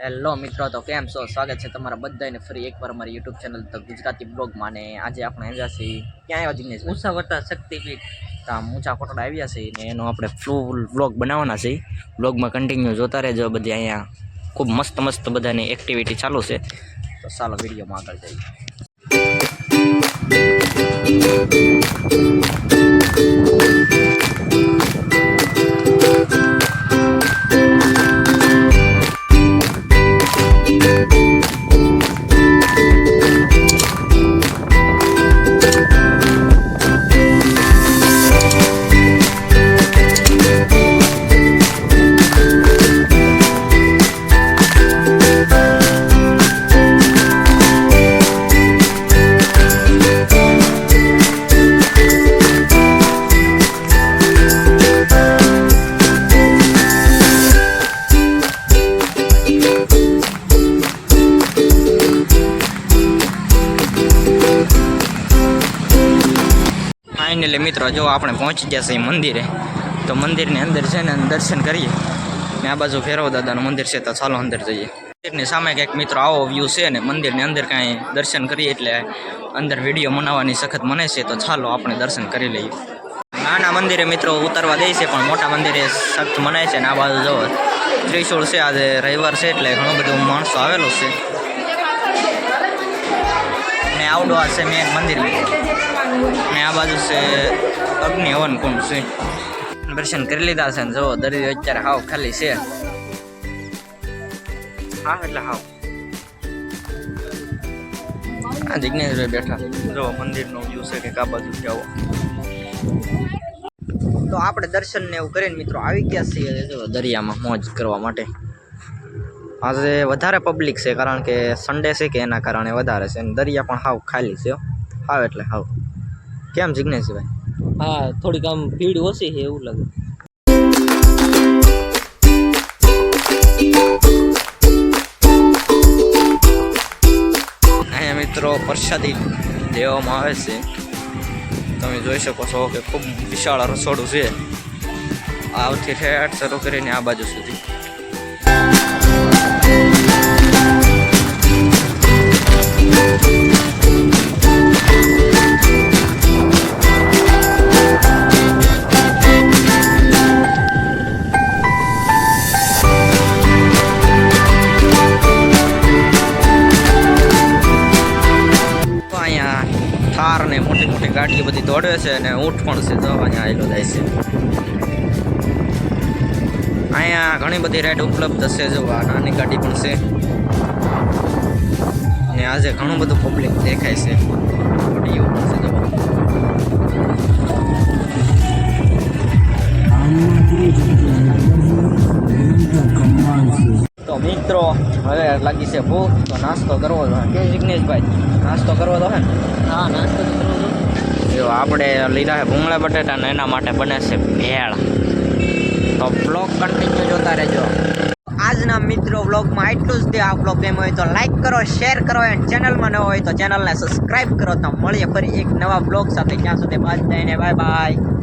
Hello મિત્રો તો કેમ છો? સ્વાગત છે તમારા બધાને ફરી એકવાર મારી યુટ્યુબ ચેનલ તો ગુજરાતી બ્લોગમાં ને આજે આપણે આવ્યા છીએ. ક્યાં આવ્યા જિગ્નેશ ઊંચા વટા શક્તિપીઠ. તો આમ ઊંચા કોટડા આવ્યા છીએ ને એનો આપણે ફૂલ વ્લોગ બનાવવાના છે વ્લોગમાં કન્ટિન્યુ જોતા રહેજો બધી અહીંયા ખૂબ મસ્ત મસ્ત બધાની એક્ટિવિટી ચાલુ છે. તો ચાલો વિડીયોમાં આગળ જઈએ. ફાઇનલી મિત્રો, જો આપણે પહોંચી ગયા છીએ મંદિરે, તો મંદિરની અંદર છે ને દર્શન કરીએ. ને આ બાજુ ભૈરવ દાદાનું મંદિર છે, તો ચાલો અંદર જઈએ. મંદિરની સામે કંઈક મિત્રો આવો વ્યૂ છે ને, મંદિરની અંદર કાંઈ દર્શન કરીએ એટલે અંદર વીડિયો મનાવવાની સખત મને છે, તો ચાલો આપણે દર્શન કરી લઈએ. નાના મંદિરે મિત્રો ઉતરવા દે છે, પણ મોટા મંદિરે સખ્ત મનાય છે ને આ બાજુ જો. ત્રિશુળ છે, આજે રવિવાર છે, એટલે ઘણું બધું માણસો આવેલો છે. આઉટડોર છે મેં મંદિર ને આ બાજુ છે અગ્નિ હવન કુંડ છે. દર્શન કરી લીધા છે ને જો દરિયો અત્યારે હાવ ખાલી છે. હા, એટલે હાવ. આ જિજ્ઞેશભાઈ બેઠા. જો મંદિરનો વ્યૂ છે કે આ બાજુ આવો. તો આપણે દર્શન ને એવું કરીને મિત્રો આવી ગયા છીએ. દરિયામાં મોજ કરવા માટે. આજે વધારે પબ્લિક છે કારણ કે સન્ડે છે કે એના કારણે વધારે છે. અને દરિયા પણ હાવ ખાલી છે. હાવ એટલે હાવ. કેમ જિજ્ઞેશભાઈ હા થોડીક આમ ભીડ ઓછી છે એવું લાગે. અહીંયા મિત્રો પ્રસાદી દેવામાં આવે છે. તમે જોઈ શકો છો કે ખૂબ વિશાળ રસોડું છે. આવથી ઠેઠ શરૂ કરીને આ બાજુ સુધી. મોટી બધી દોડે છે અને ઊંટ પણ છે, તો અહીંયા આવેલો જાય છે. અહીંયા ઘણી બધી રાઈડ ઉપલબ્ધ છે જો નાની ગાડી પણ છે. ને આજે ઘણું બધું પબ્લિક દેખાય છે. તો મિત્રો, હવે લાગી છે ભૂખ, તો નાસ્તો કરવો જોઈએ કે જિગ્નેશભાઈ? નાસ્તો કરવો તો હે ને? હા, નાસ્તો. જો આપણે લીધા છે ભૂંગળા બટેટા ને એના માટે બને છે ભેળ. તો બ્લોગ કન્ટિન્યુ જોતા રહેજો. આજના મિત્રો બ્લોગમાં એટલું જ તે આ બ્લોગ ગેમ હોય તો લાઈક કરો શેર કરો એન્ડ ચેનલમાં ન હોય તો ચેનલને સબસ્ક્રાઈબ કરો. તો મળીએ ફરી એક નવા બ્લોગ સાથે. ત્યાં સુધી બાય બાય બાય